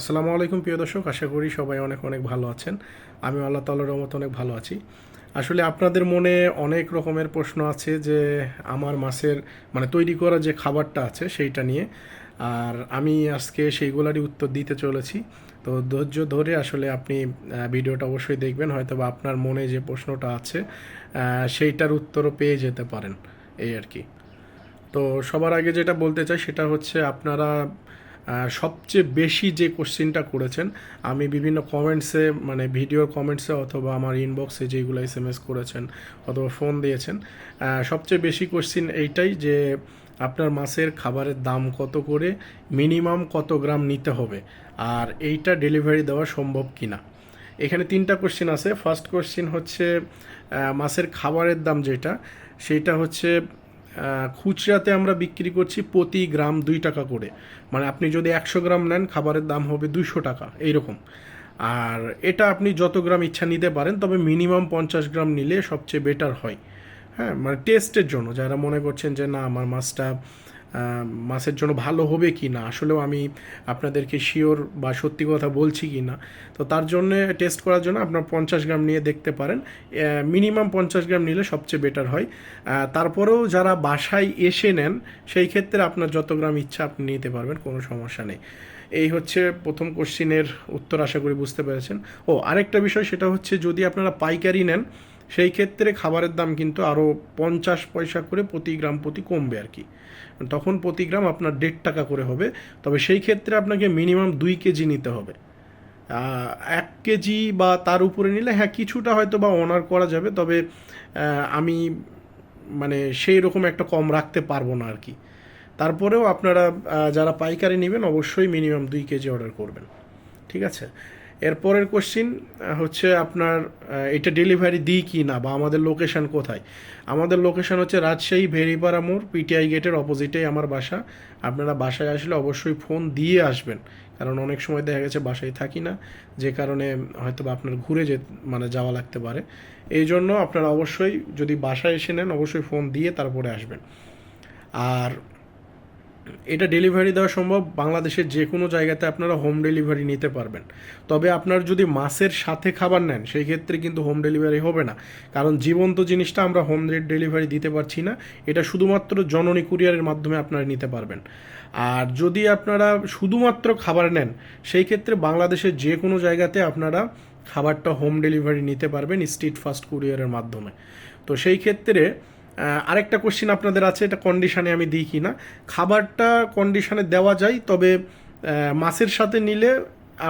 আসসালামু আলাইকুম, প্রিয় দর্শক। আশা করি সবাই অনেক অনেক ভালো আছেন। আমি আল্লাহ তাল্লার রহমত অনেক ভালো আছি। আসলে আপনাদের মনে অনেক রকমের প্রশ্ন আছে যে, আমার মাছের মানে তৈরি করা যে খাবারটা আছে সেইটা নিয়ে। আর আমি আজকে সেইগুলারই উত্তর দিতে চলেছি। তো ধৈর্য ধরে আসলে আপনি ভিডিওটা অবশ্যই দেখবেন হয়তো বা আপনার মনে যে প্রশ্নটা আছে সেইটার উত্তরও পেয়ে যেতে পারেন। এই আর কি। তো সবার আগে যেটা বলতে চাই, সেটা হচ্ছে আপনারা সবচেয়ে বেশি যে কোশ্চিনটা করেছেন, আমি বিভিন্ন কমেন্টসে মানে ভিডিওর কমেন্টসে অথবা আমার ইনবক্সে যেগুলো এস এম এস করেছেন অথবা ফোন দিয়েছেন সবচেয়ে বেশি কোশ্চিন এইটাই যে আপনার মাছের খাবারের দাম কত করে মিনিমাম কত গ্রাম নিতে হবে, আর এইটা ডেলিভারি দেওয়া সম্ভব কি না এখানে তিনটা কোশ্চেন আছে ফার্স্ট কোশ্চেন হচ্ছে মাছের খাবারের দাম যেটা, সেটা হচ্ছে খুচরাতে আমরা বিক্রি করছি প্রতি গ্রাম দুই টাকা করে। মানে আপনি যদি একশো গ্রাম নেন, খাবারের দাম হবে দুইশো টাকা, এইরকম। আর এটা আপনি যত গ্রাম ইচ্ছা নিতে পারেন, তবে মিনিমাম পঞ্চাশ গ্রাম নিলে সবচেয়ে বেটার হয়। হ্যাঁ মানে টেস্টের জন্য, যারা মনে করছেন যে না, আমার মাছটা মাছের জন্য ভালো হবে কি না? আসলেও আমি আপনাদেরকে শিওর বা সত্যি কথা বলছি কি না? তো তার জন্য টেস্ট করার জন্য আপনার পঞ্চাশ গ্রাম নিয়ে দেখতে পারেন। মিনিমাম পঞ্চাশ গ্রাম নিলে সবচেয়ে বেটার হয়। তারপরেও যারা বাসায় এসে নেন, সেই ক্ষেত্রে আপনার যত গ্রাম ইচ্ছা আপনি নিতে পারবেন, কোনো সমস্যা নেই। এই হচ্ছে প্রথম কোশ্চিনের উত্তর, আশা করি বুঝতে পেরেছেন। ও, আরেকটা বিষয়, সেটা হচ্ছে যদি আপনারা পাইকারি নেন সেই ক্ষেত্রে খাবারের দাম কিন্তু আরও পঞ্চাশ পয়সা করে প্রতি গ্রাম প্রতি কমবে আর কি। তখন প্রতি গ্রাম আপনার দেড় টাকা করে হবে। তবে সেই ক্ষেত্রে আপনাকে মিনিমাম দুই কেজি নিতে হবে। এক কেজি বা তার উপরে নিলে হ্যাঁ কিছুটা হয়তো বা অনার করা যাবে। তবে আমি মানে সেই রকম একটা কম রাখতে পারব না আর কি। তারপরেও আপনারা যারা পাইকারি নেবেন অবশ্যই মিনিমাম দুই কেজি অর্ডার করবেন। ঠিক আছে? এরপরের কোশ্চিন হচ্ছে আপনার এটা ডেলিভারি দিই কি না বা আমাদের লোকেশান কোথায়? আমাদের লোকেশন হচ্ছে রাজশাহী ভেরিপাড়া মোড় পিটিআই গেটের অপোজিটেই আমার বাসা। আপনারা বাসায় আসলে অবশ্যই ফোন দিয়ে আসবেন। কারণ অনেক সময় দেখা গেছে বাসায় থাকি না, যে কারণে হয়তো বা আপনার ঘুরে যে মানে যাওয়া লাগতে পারে। এই জন্য আপনারা অবশ্যই যদি বাসায় এসে নেন, অবশ্যই ফোন দিয়ে তারপরে আসবেন। আর এটা ডেলিভারি দেওয়া সম্ভব। বাংলাদেশের যে কোনো জায়গাতে আপনারা হোম ডেলিভারি নিতে পারবেন। তবে আপনার যদি মাছের সাথে খাবার নেন, সেই ক্ষেত্রে কিন্তু হোম ডেলিভারি হবে না। কারণ জীবন্ত জিনিসটা আমরা হোম ডেলিভারি দিতে পারছি না। এটা শুধুমাত্র জননী কুরিয়ারের মাধ্যমে আপনারা নিতে পারবেন। আর যদি আপনারা শুধুমাত্র খাবার নেন, সেই ক্ষেত্রে বাংলাদেশের যে কোনো জায়গাতে আপনারা খাবারটা হোম ডেলিভারি নিতে পারবেন স্ট্রিট ফাস্ট কুরিয়ারের মাধ্যমে। তো সেই ক্ষেত্রে আরেকটা কোশ্চিন আপনাদের আছে, এটা কন্ডিশনে আমি দিই কি না খাবারটা কন্ডিশনে দেওয়া যায়, তবে মাছের সাথে নিলে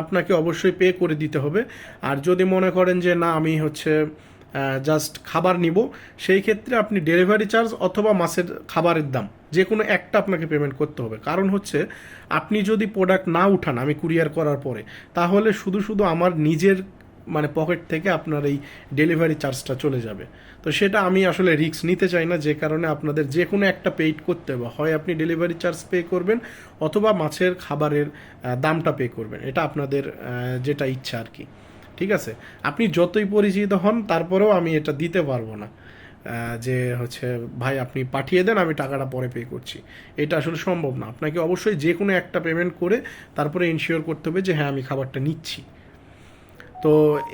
আপনাকে অবশ্যই পে করে দিতে হবে। আর যদি মনে করেন যে, না, আমি হচ্ছে জাস্ট খাবার নিব, সেই ক্ষেত্রে আপনি ডেলিভারি চার্জ অথবা মাছের খাবারের দাম, যে কোনো একটা আপনাকে পেমেন্ট করতে হবে। কারণ হচ্ছে, আপনি যদি প্রোডাক্ট না উঠান, আমি কুরিয়ার করার পরে, তাহলে শুধু শুধু আমার নিজের মানে পকেট থেকে আপনার এই ডেলিভারি চার্জটা চলে যাবে। তো সেটা আমি আসলে রিস্ক নিতে চাই না, যে কারণে আপনাদের যে কোনো একটা পেইড করতে হবে। হয় আপনি ডেলিভারি চার্জ পে করবেন অথবা মাছের খাবারের দামটা পে করবেন। এটা আপনাদের যেটা ইচ্ছা আর কি। ঠিক আছে? আপনি যতই পরিচিত হন, তারপরেও আমি এটা দিতে পারব না। যে হচ্ছে, ভাই, আপনি পাঠিয়ে দেন, আমি টাকাটা পরে পে করছি। এটা আসলে সম্ভব না। আপনাকে অবশ্যই যে কোনো একটা পেমেন্ট করে তারপরে ইনশিওর করতে হবে যে হ্যাঁ আমি খাবারটা নিচ্ছি। তো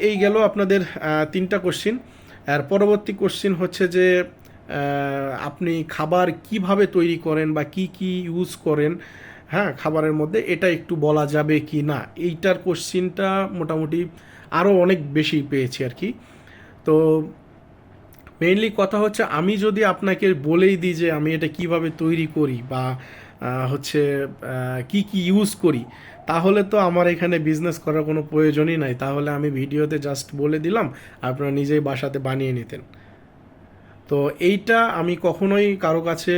এই গেল আপনাদের তিনটা কোশ্চিন আর পরবর্তী কোশ্চিন হচ্ছে যে আপনি খাবার কীভাবে তৈরি করেন বা কি কি ইউজ করেন হ্যাঁ খাবারের মধ্যে, এটা একটু বলা যাবে কি না? এইটার কোশ্চিনটা মোটামুটি আরও অনেক বেশি পেয়েছি আর কি। তো মেইনলি কথা হচ্ছে, আমি যদি আপনাকে বলেই দিই যে আমি এটা কীভাবে তৈরি করি বা হচ্ছে কি কি ইউজ করি, তাহলে তো আমার এখানে বিজনেস করার কোনো প্রয়োজনই নাই। তাহলে আমি ভিডিওতে জাস্ট বলে দিলাম, আপনারা নিজেই বাসাতে বানিয়ে নিতেন। তো এইটা আমি কখনোই কারও কাছে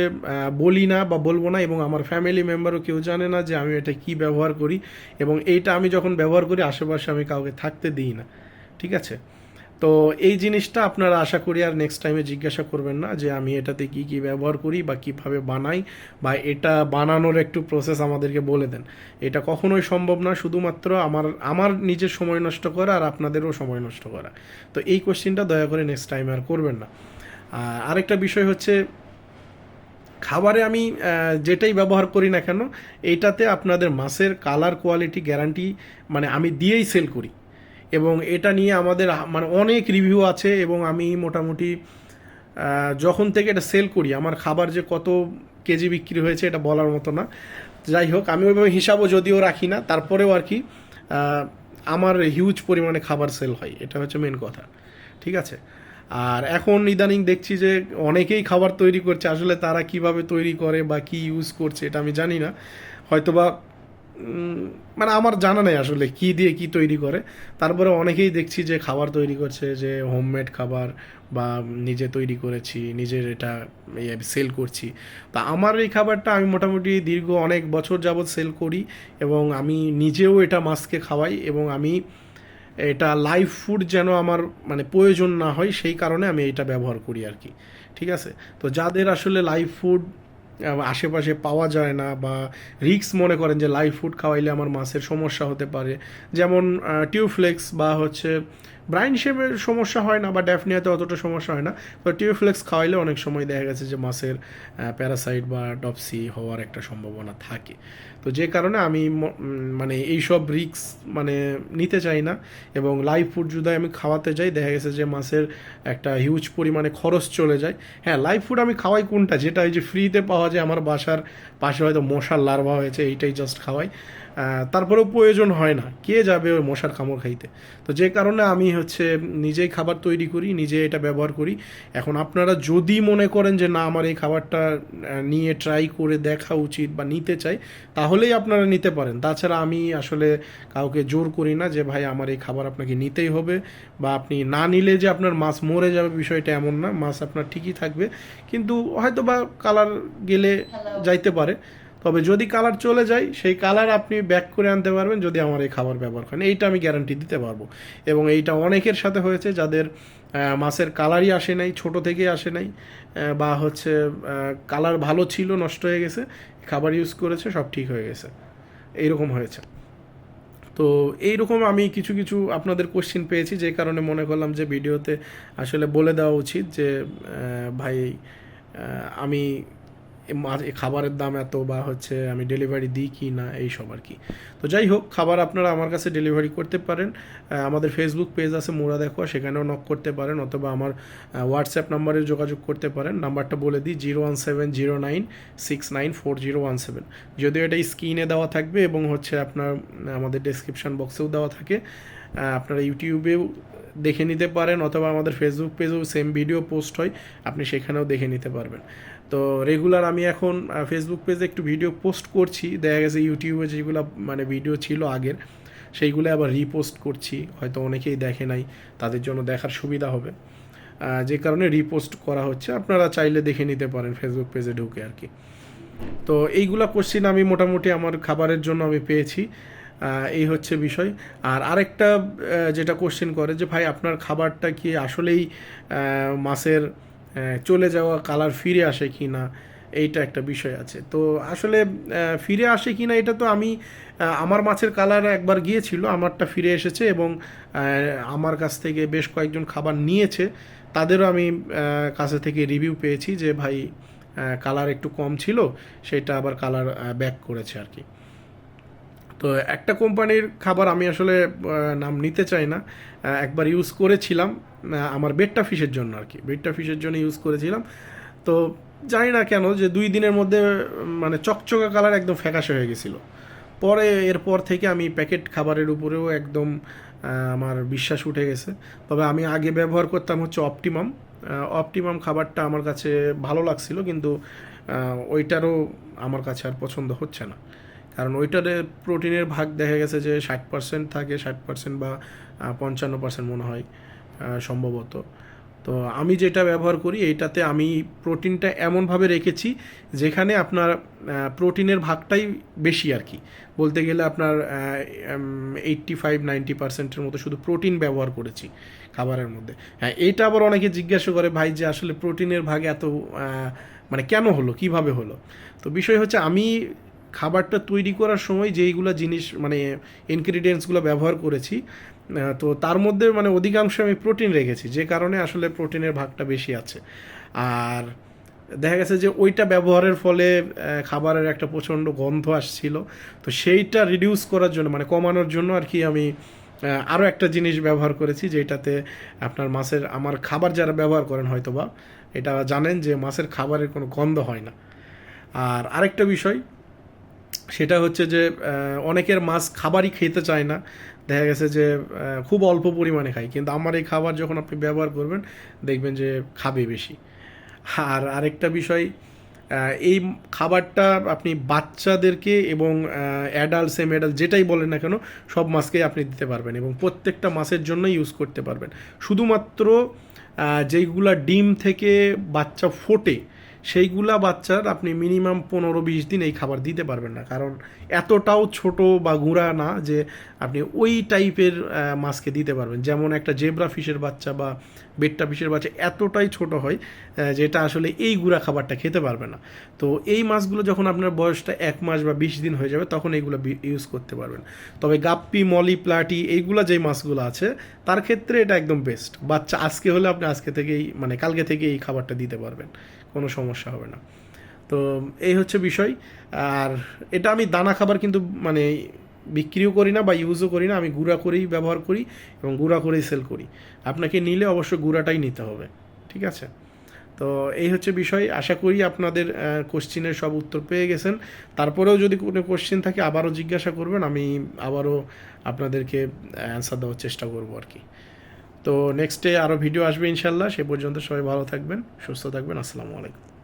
বলি না বা বলব না, এবং আমার ফ্যামিলি মেম্বারও কেউ জানে না যে আমি এটা কি ব্যবহার করি, এবং এইটা আমি যখন ব্যবহার করি, আশেপাশে আমি কাউকে থাকতে দিই না। ঠিক আছে? তো এই জিনিসটা আপনারা আশা করি আর নেক্সট টাইমে জিজ্ঞাসা করবেন না যে আমি এটাতে কি কি ব্যবহার করি বা কীভাবে বানাই বা এটা বানানোর একটু প্রসেস আমাদেরকে বলে দেন। এটা কখনোই সম্ভব না, শুধুমাত্র আমার আমার নিজের সময় নষ্ট করা আর আপনাদেরও সময় নষ্ট করা। তো এই কোশ্চেনটা দয়া করে নেক্সট টাইমে আর করবেন না। আর আরেকটা বিষয় হচ্ছে, খাবারে আমি যেটাই ব্যবহার করি না কেন এইটাতে আপনাদের মাছের কালার কোয়ালিটি গ্যারান্টি মানে আমি দিয়েই সেল করি। এবং এটা নিয়ে আমাদের মানে অনেক রিভিউ আছে এবং আমি মোটামুটি যখন থেকে এটা সেল করি, আমার খাবার যে কত কেজি বিক্রি হয়েছে এটা বলার মতো না। যাই হোক, আমি ওইভাবে হিসাবও যদিও রাখি না, তারপরেও আর কি আমার হিউজ পরিমাণে খাবার সেল হয়, এটা হচ্ছে মেন কথা, ঠিক আছে? আর এখন ইদানিং দেখছি যে অনেকেই খাবার তৈরি করছে, আসলে তারা কীভাবে তৈরি করে বা কি ইউজ করছে এটা আমি জানি না, হয়তোবা মানে আমার জানা নেই আসলে কি দিয়ে কি তৈরি করে। তারপরে অনেকেই দেখছি যে খাবার তৈরি করছে, যে হোমমেড খাবার বা নিজে তৈরি করেছি, নিজের এটা সেল করছি। তা আমার এই খাবারটা আমি মোটামুটি দীর্ঘ অনেক বছর যাবৎ সেল করি এবং আমি নিজেও এটা মাছকে খাওয়াই এবং আমি এটা লাইভ ফুড যেন আমার মানে প্রয়োজন না হয়, সেই কারণে আমি এটা ব্যবহার করি আর কি। ঠিক আছে? তো যাদের আসলে লাইভ ফুড আশেপাশে পাওয়া যায় না বা রিক্স মনে করেন যে লাইভ ফুড খাওয়াইলে আমার মাছের সমস্যা হতে পারে। যেমন টিউফ্লেক্স বা হচ্ছে ব্রাইন শেপের সমস্যা হয় না বা ড্যাফনিয়াতে অতটা সমস্যা হয় না তো টিউফ্লেক্স খাওয়াইলে অনেক সময় দেখা গেছে যে মাছের প্যারাসাইট বা ডপসি হওয়ার একটা সম্ভাবনা থাকে। তো যে কারণে আমি মানে এইসব রিক্স মানে নিতে চাই না এবং লাইভ ফুড যদি আমি খাওয়াতে যাই, দেখা গেছে যে মাছের একটা হিউজ পরিমাণে খরচ চলে যায়। হ্যাঁ লাইভ ফুড আমি খাওয়াই কোনটা? যেটা ওই যে ফ্রিতে পাওয়া যায়, আমার বাসার পাশে হয়তো মশার লার্ভা হয়েছে, এইটাই জাস্ট খাওয়াই। তারপরেও প্রয়োজন হয় না। কে যাবে ওই মশার কামড় খাইতে? তো যে কারণে আমি হচ্ছে নিজেই খাবার তৈরি করি নিজে এটা ব্যবহার করি। এখন আপনারা যদি মনে করেন যে না আমার এই খাবারটা নিয়ে ট্রাই করে দেখা উচিত বা নিতে চাই তাহলেই আপনারা নিতে পারেন। তাছাড়া আমি আসলে কাউকে জোর করি না যে ভাই আমার এই খাবার আপনাকে নিতেই হবে। বা আপনি না নিলে যে আপনার মাছ মরে যাবে বিষয়টা এমন না। মাছ আপনার ঠিকই থাকবে। কিন্তু হয়তো বা কালার গেলে যাইতে পারে। তবে যদি কালার চলে যায়, সেই কালার আপনি ব্যাক করে আনতে পারবেন যদি আমার এই খাবার ব্যবহার করেন। এইটা আমি গ্যারান্টি দিতে পারব। এবং এইটা অনেকের সাথে হয়েছে যাদের মাছের কালারই আসে নাই, ছোট থেকে আসে নাই বা হচ্ছে কালার ভালো ছিল, নষ্ট হয়ে গেছে, খাবার ইউজ করেছে, সব ঠিক হয়ে গেছে। এইরকম হয়েছে। তো এইরকম আমি কিছু কিছু আপনাদের কোশ্চিন পেয়েছি, যে কারণে মনে করলাম যে ভিডিওতে আসলে বলে দেওয়া উচিত যে ভাই আমি খাবারের দাম এত বা হচ্ছে আমি ডেলিভারি দিই কি না, এই সব আর কি। তো যাই হোক, খাবার আপনারা আমার কাছে ডেলিভারি করতে পারেন। আমাদের ফেসবুক পেজ আছে মোড়া দেখো সেখানেও নক করতে পারেন অথবা আমার হোয়াটসঅ্যাপ নাম্বারে যোগাযোগ করতে পারেন। নাম্বারটা বলে দিই zero one seven zero nine six nine four zero one seven যদিও এটা স্ক্রিনে দেওয়া থাকবে এবং হচ্ছে আপনার, আমাদের ডেসক্রিপশন বক্সেও দেওয়া থাকে। আপনারা ইউটিউবেও দেখে নিতে পারেন অথবা আমাদের ফেসবুক পেজেও সেম ভিডিও পোস্ট হয়। আপনি সেখানেও দেখে নিতে পারবেন। তো রেগুলার আমি এখন ফেসবুক পেজে একটু ভিডিও পোস্ট করছি। দেখা গেছে ইউটিউবে যেগুলো মানে ভিডিও ছিল আগের, সেইগুলো আবার রিপোস্ট করছি। হয়তো অনেকেই দেখে নাই, তাদের জন্য দেখার সুবিধা হবে। যে কারণে রিপোস্ট করা হচ্ছে। আপনারা চাইলে দেখে নিতে পারেন ফেসবুক পেজে ঢুকে আর কি। তো এইগুলা কোশ্চিন আমি মোটামুটি আমার খাবারের জন্য আমি পেয়েছি। এই হচ্ছে বিষয়। আর আরেকটা যেটা কোশ্চেন করে যে, ভাই, আপনার খাবারটা কি আসলেই মাছের চলে যাওয়া কালার ফিরে আসে কি না এইটা একটা বিষয় আছে। তো আসলে ফিরে আসে কি না এটা তো আমি আমার মাছের কালার একবার গিয়েছিল, আমারটা ফিরে এসেছে এবং আমার কাছ থেকে বেশ কয়েকজন খাবার নিয়েছে। তাদেরও আমি কাছে থেকে রিভিউ পেয়েছি যে, ভাই কালার একটু কম ছিল, সেটা আবার কালার ব্যাক করেছে আর কি তো একটা কোম্পানির খাবার আমি আসলে নাম নিতে চাই না। একবার ইউজ করেছিলাম আমার বেটটা ফিশের জন্য আর কি। বেটটা ফিশের জন্য ইউজ করেছিলাম। তো জানি না কেন যে দুই দিনের মধ্যে মানে চকচকা কালার একদম ফ্যাকাশে হয়ে গেছিল। পরে এরপর থেকে আমি প্যাকেট খাবারের উপরেও একদম আমার বিশ্বাস উঠে গেছে। তবে আমি আগে ব্যবহার করতাম হচ্ছে অপটিমাম অপটিমাম খাবারটা আমার কাছে ভালো লাগছিল, কিন্তু ওইটারও আমার কাছে আর পছন্দ হচ্ছে না। কারণ ওইটারে প্রোটিনের ভাগ দেখা গেছে যে ষাট পার্সেন্ট থাকে, ষাট পার্সেন্ট বা পঞ্চান্ন পার্সেন্ট মনে হয় সম্ভবত। তো আমি যেটা ব্যবহার করি, এইটাতে আমি প্রোটিনটা এমনভাবে রেখেছি যেখানে আপনার প্রোটিনের ভাগটাই বেশি আর কি। বলতে গেলে আপনার এইট্টি ফাইভ নাইনটি পার্সেন্টের মতো শুধু প্রোটিন ব্যবহার করেছি খাবারের মধ্যে। হ্যাঁ এইটা আবার অনেকে জিজ্ঞাসা করে, ভাই, যে আসলে প্রোটিনের ভাগ এত মানে কেন হলো? কীভাবে হলো? তো বিষয় হচ্ছে আমি খাবারটা তৈরি করার সময় যেইগুলো জিনিস মানে ইনগ্রিডিয়েন্টসগুলো ব্যবহার করেছি তো তার মধ্যে মানে অধিকাংশ আমি প্রোটিন রেখেছি, যে কারণে আসলে প্রোটিনের ভাগটা বেশি আছে। আর দেখা গেছে যে ওইটা ব্যবহারের ফলে খাবারের একটা প্রচণ্ড গন্ধ আসছিল, তো সেইটা রিডিউস করার জন্য মানে কমানোর জন্য আর কি আমি আরও একটা জিনিস ব্যবহার করেছি, যেটাতে আপনার মাছের, আমার খাবার যারা ব্যবহার করেন হয়তো বা এটা জানেন যে মাছের খাবারের কোনো গন্ধ হয় না। আর আরেকটা বিষয় সেটা হচ্ছে যে অনেকের মাছ খাবারই খেতে চায় না। দেখা গেছে যে খুব অল্প পরিমাণে খায়। কিন্তু আমার এই খাবার যখন আপনি ব্যবহার করবেন, দেখবেন যে খাবে বেশি। আর আরেকটা বিষয় এই খাবারটা আপনি বাচ্চাদেরকে এবং অ্যাডাল্ট সেম অ্যাডাল্ট যেটাই বলেন না কেন, সব মাছকেই আপনি দিতে পারবেন এবং প্রত্যেকটা মাছের জন্য ইউজ করতে পারবেন। শুধুমাত্র যেইগুলা ডিম থেকে বাচ্চা ফোটে সেইগুলা বাচ্চার আপনি মিনিমাম পনেরো বিশ দিন এই খাবার দিতে পারবেন না। কারণ এতটাও ছোট বা গুঁড়া না যে আপনি ওই টাইপের মাছকে দিতে পারবেন। যেমন একটা জেব্রা ফিশের বাচ্চা বা বেট্টা ফিশের বাচ্চা এতটাই ছোট হয় যেটা আসলে এই গুঁড়া খাবারটা খেতে পারবে না। তো এই মাছগুলো যখন আপনার বয়সটা এক মাস বা বিশ দিন হয়ে যাবে, তখন এইগুলো ইউজ করতে পারবেন। তবে গাপ্পি, মলি, প্লাটি এইগুলো যে মাছগুলো আছে, তার ক্ষেত্রে এটা একদম বেস্ট বাচ্চা আজকে হলে আপনি আজকে থেকেই মানে কালকে থেকে এই খাবারটা দিতে পারবেন। কোনো সমস্যা হবে না। তো এই হচ্ছে বিষয়। আর এটা আমি দানা খাবার কিন্তু মানে বিক্রিও করি না বা ইউজও করি না, আমি গুঁড়া করেই ব্যবহার করি এবং গুঁড়া করেই সেল করি। আপনাকে নিলে অবশ্যই গুঁড়াটাই নিতে হবে, ঠিক আছে? তো এই হচ্ছে বিষয়। আশা করি আপনাদের কোশ্চিনের সব উত্তর পেয়ে গেছেন। তারপরেও যদি কোনো কোশ্চেন থাকে, আবারও জিজ্ঞাসা করবেন, আমি আবারও আপনাদেরকে অ্যান্সার দেওয়ার চেষ্টা করব আর কি। তো নেক্সট ডে আরও ভিডিও আসবে ইনশাল্লাহ। সে পর্যন্ত সবাই ভালো থাকবেন, সুস্থ থাকবেন। আসসালামু আলাইকুম।